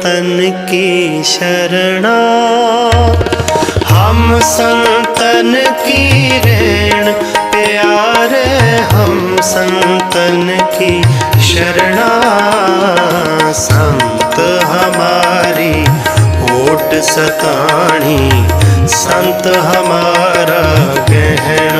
की शरणा हम संतन की रेण प्यारे हम संतन की शरणा संत हमारी ओट सताणी संत हमारा गहना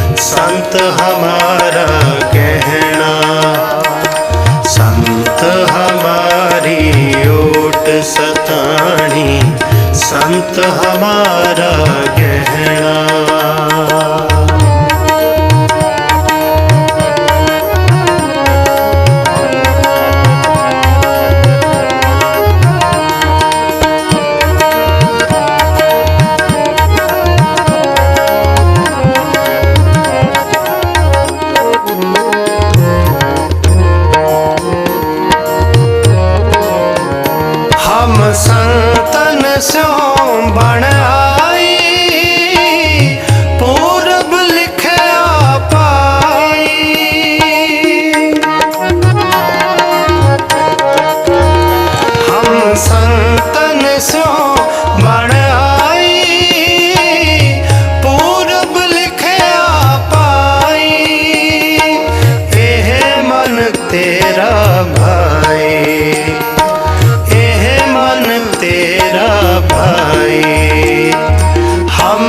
संत हमारा गहना संत हमारी ओट सताणी संत हमारा गहना பண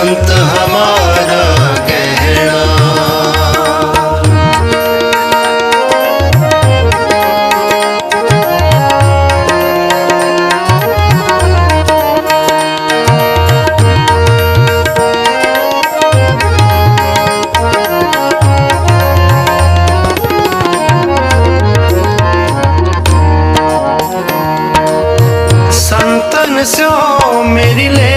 अंत हमारा कहना संतन सो मेरी ले